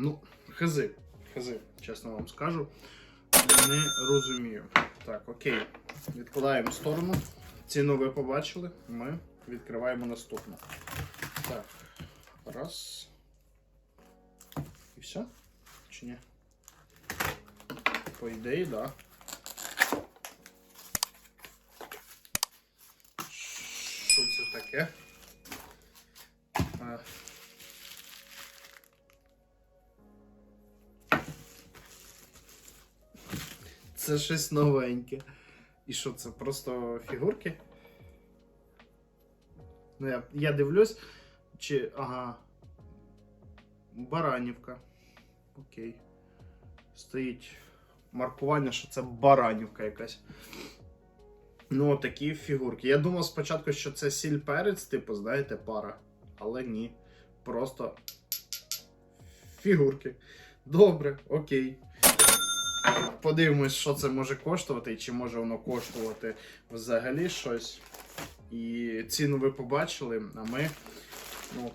Ну, хизи. Хизи, чесно вам скажу. Не розумію. Так, окей. Відкладаємо в сторону. Ціну ви побачили. Ми відкриваємо наступну. Так. Раз. І все? Чи ні? По ідеї, так. Да. Що це таке? Це щось новеньке. І що це? Просто фігурки? Ну, я, я дивлюсь, чи. Ага. Баранівка. Окей. Стоїть маркування, що це баранівка якась. Ну, такі фігурки. Я думав спочатку, що це сіль перець, типу, знаєте, пара. Але ні. Просто фігурки. Добре, окей. Подивимось, що це може коштувати, і чи може воно коштувати взагалі щось. І ціну ви побачили, а ми. Ну, от,